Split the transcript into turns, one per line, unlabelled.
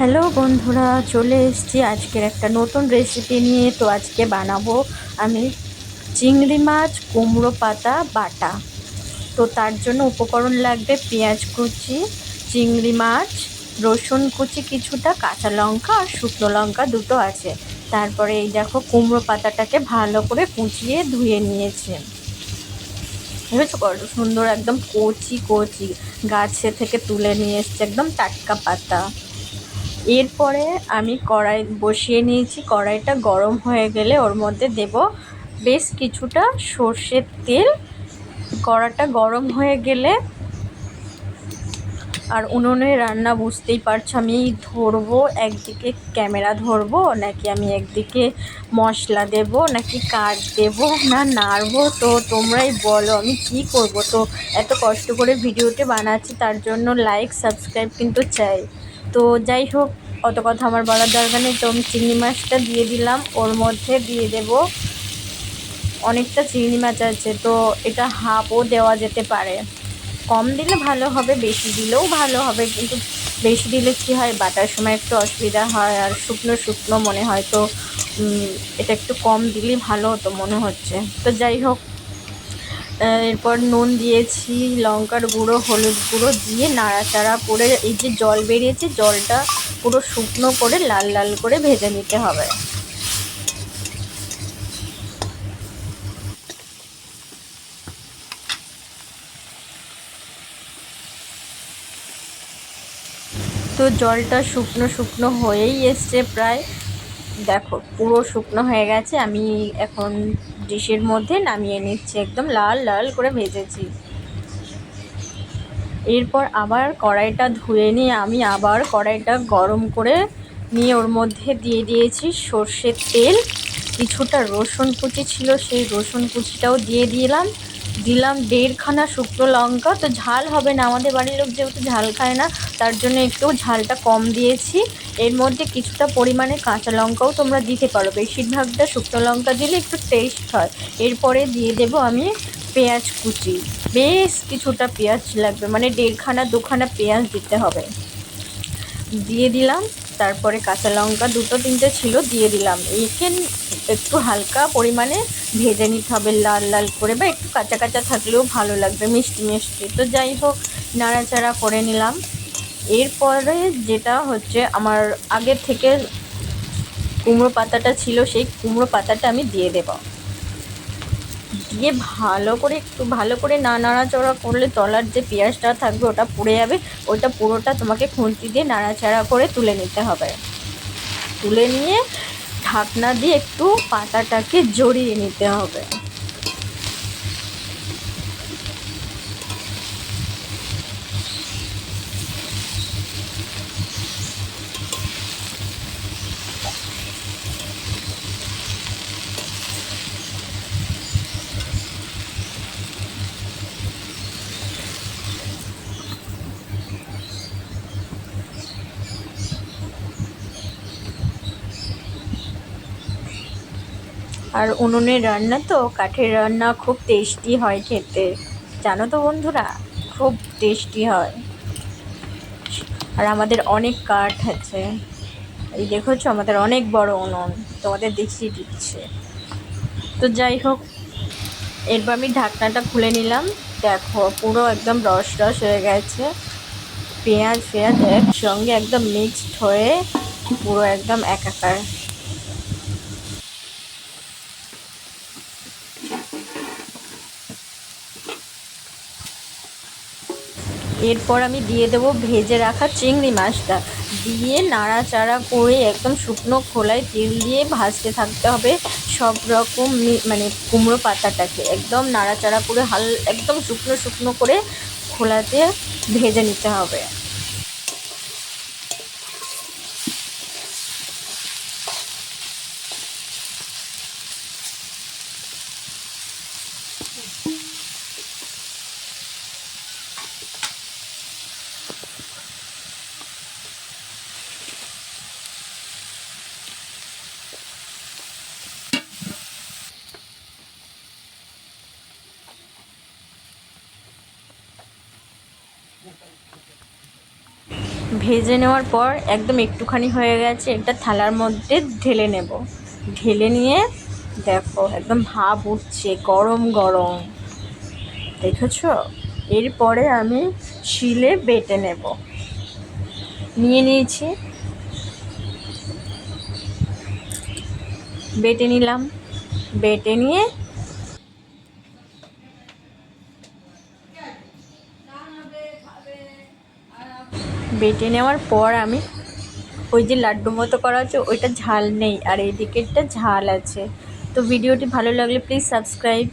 Hello বন্ধুরা, চলে এসেছি আজকের একটা নতুন রেসিপি নিয়ে। তো আজকে বানাবো আমি চিংড়ি মাছ, কুমড়ো পাতা, বাটা। তো তার জন্য উপকরণ লাগবে পেঁয়াজ কুচি, চিংড়ি মাছ, রসুন কুচি, কিছুটা কাঁচা লঙ্কা আর শুকনো লঙ্কা দুটো আছে। তারপরে এই দেখো কুমড়ো পাতাটাকে ভালো করে কুচিয়ে ধুয়ে নিয়েছে। বুঝেছ কত সুন্দর একদম কচি কচি গাছে থেকে তুলে নিয়ে এসছে একদম টাটকা পাতা। এরপরে আমি কড়াই বসিয়ে নিয়েছি। কড়াইটা গরম হয়ে গেলে ওর মধ্যে দেব বেশ কিছুটা সর্ষের তেল। কড়াটা গরম হয়ে গেলে আর উনুনে রান্না বুঝতেই পারছ, আমি ধরবো একদিকে ক্যামেরা ধরবো, নাকি আমি একদিকে মশলা দেব, নাকি কাঠ দেব, না নাড়বো? তো তোমরাই বলো, আমি কি করব? তো এত কষ্ট করে ভিডিওটি বানাচ্ছি, তার জন্য লাইক সাবস্ক্রাইব কিন্তু চাই। তো যাই হোক, অত কথা আমার বলার দরকার নেই। তো আমি চিংড়ি মাছটা দিয়ে দিলাম। ওর মধ্যে দিয়ে দেব অনেকটা চিংড়ি মাছ আছে। তো এটা হাফও দেওয়া যেতে পারে। কম দিলে ভালো হবে, বেশি দিলেও ভালো হবে। কিন্তু বেশি দিলে কী হয়, বাটার সময় একটু অসুবিধা হয় আর শুকনো শুকনো মনে হয়। তো এটা একটু কম দিলেই ভালো হতো মনে হচ্ছে। তো যাই হোক এরপর নুন দিয়েছি, লঙ্কার গুঁড়ো, হলুদ গুঁড়ো দিয়ে নাড়াচাড়া করে এই যে জল বেরিয়েছে, জলটা পুরো শুকনো করে লাল লাল করে ভেজে নিতে হবে। তো জলটা শুকনো শুকনো হয়েই এসছে প্রায়। দেখো, পুরো শুকনো হয়ে গেছে। আমি এখন ডিশের মধ্যে নামিয়ে নিচ্ছি, একদম লাল লাল করে ভেজেছি। এরপর আবার কড়াইটা ধুয়ে নিয়ে আমি আবার কড়াইটা গরম করে নিয়ে ওর মধ্যে দিয়ে দিয়েছি সর্ষের তেল। কিছুটা রসুন কুচি ছিল, সেই রসুন কুচিটাও দিয়ে দিলাম। দিলাম দেড়খানা শুকনো লঙ্কা। তো ঝাল হবে না, আমাদের বাড়ির লোক যেহেতু ঝাল খায় না, তার জন্য একটু ঝালটা কম দিয়েছি। এর মধ্যে কিছুটা পরিমাণে কাঁচা লঙ্কাও তোমরা দিতে পারো। বেশিরভাগটা শুকনো লঙ্কা দিলে একটু টেস্ট হয়। এরপরে দিয়ে দেব আমি পেঁয়াজ কুচি। বেশ কিছুটা পেঁয়াজ লাগবে মানে দেড়খানা, দুখানা পেঁয়াজ দিতে হবে। দিয়ে দিলাম, তারপরে কাঁচা লঙ্কা, দুটো তিনটে ছিল, দিয়ে দিলাম। একে একটু হালকা পরিমাণে ভেজে নিতে হবে, লাল লাল করে বা একটু কাঁচা কাঁচা থাকলেও ভালো লাগবে, মিষ্টি মিষ্টি। তো যাই হোক, নাড়াচাড়া করে নিলাম। এরপরে যেটা হচ্ছে, আমার আগের থেকে কুমড়ো পাতাটা ছিল, সেই কুমড়ো পাতাটা আমি দিয়ে দেবো। দিয়ে ভালো করে একটু, ভালো করে না নাড়াচাড়া করলে তলার যে পেঁয়াজটা থাকবে, ওটা পুড়ে যাবে। ওইটা পুরোটা তোমাকে খুন্তি দিয়ে নাড়াচাড়া করে তুলে নিতে হবে। তুলে নিয়ে ঢাকনা দিয়ে একটু পাতাটাকে জড়িয়ে নিতে হবে। আর উনুনের রান্না তো, কাঠের রান্না খুব টেস্টি হয় খেতে। জানো তো বন্ধুরা, খুব টেস্টি হয়। আর আমাদের অনেক কাঠ আছে। এই দেখেছ, আমাদের অনেক বড় উনুন, তোমাদের দেখিয়ে দিচ্ছে। তো যাই হোক, এরপর আমি ঢাকনাটা খুলে নিলাম। দেখো, পুরো একদম রস রস হয়ে গেছে। পেঁয়াজ ফেয়াজ একসঙ্গে একদম মিক্সড হয়ে পুরো একদম একাকার। এরপর আমি দিয়ে দেবো ভেজে রাখা চিংড়ি মাছটা দিয়ে নাড়াচাড়া করে একদম শুকনো খোলায় তেল দিয়ে ভাজতে থাকতে হবে সব রকম মানে কুমড়ো পাতাটাকে একদম নাড়াচাড়া করে হাল, একদম শুকনো শুকনো করে খোলাতে ভেজে নিতে হবে Thank you. ভেজে নেওয়ার পর একদম একটুখানি হয়ে গেছে এটা থালার মধ্যে ঢেলে নেব। ঢেলে নিয়ে দেখো, একদম ভাব উঠছে, গরম গরম। দেখেছ? এরপরে আমি শিলে বেটে নেব। নিয়ে নিয়েছি। বেটে নিলাম। বেটে নিয়ে বেটে নেওয়ার পর আমি ওই যে লাড্ডু মতো করা আছে, ওইটা ঝাল নেই, আর এই দিকেরটা ঝাল আছে। তো ভিডিওটি ভালো লাগলে প্লিজ সাবস্ক্রাইব